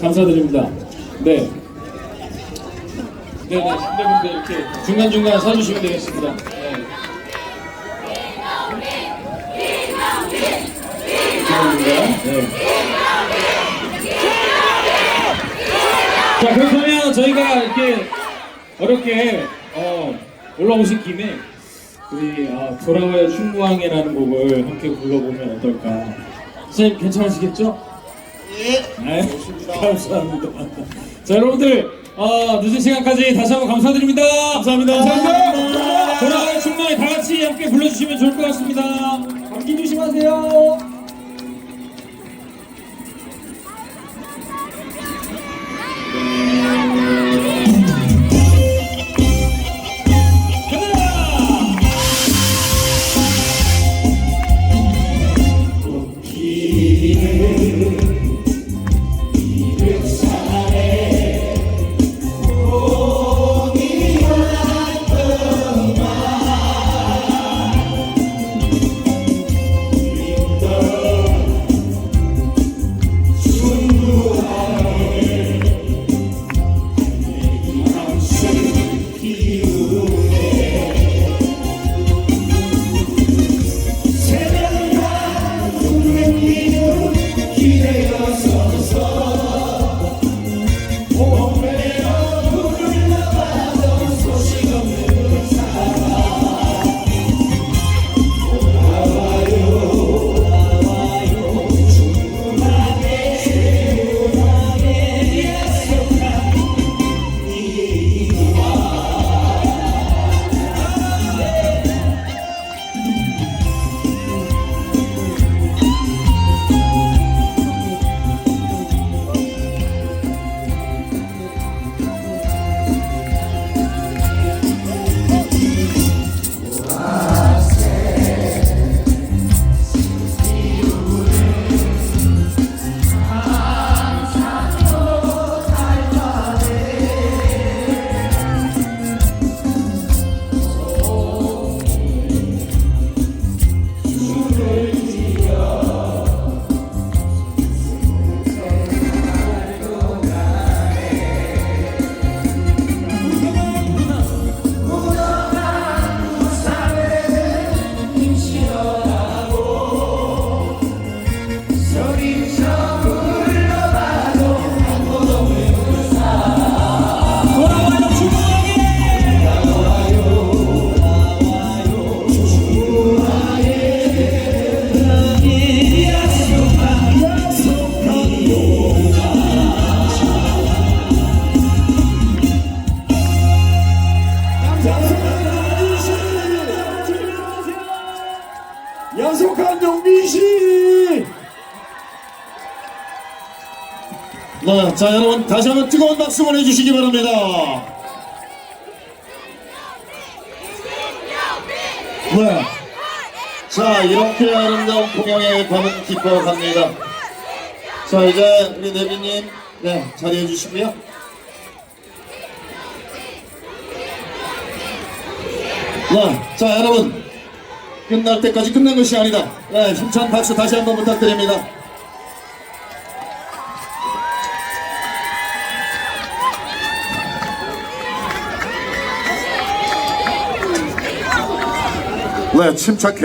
감사드립니다. 네. 네네, 선배분들 이렇게 중간중간 서주시면 되겠습니다. 네. 네. 자, 그렇다면 저희가 이렇게 어렵게 어, 올라오신 김에 우리 아, 돌아와요 충무항이라는 곡을 함께 불러보면 어떨까? 선생님 괜찮으시겠죠? 네, 감사합니다. 자, 여러분들 어, 늦은 시간까지 다시 한번 감사드립니다. 감사합니다. 감사합니다. 돌아와요 충무항에 다 같이 함께 불러주시면 좋을 것 같습니다. 감기 조심하세요. 네, 자 여러분 다시 한번 뜨거운 박수 보내주시기 바랍니다. 네, 자 이렇게 아름다운 공연의 밤은 깊어갑니다. 자 이제 우리 내비님 네 자리해 주시고요. 네, 자 여러분 끝날 때까지 끝난 것이 아니다. 네, 힘찬 박수 다시 한번 부탁드립니다. 네, 침착해.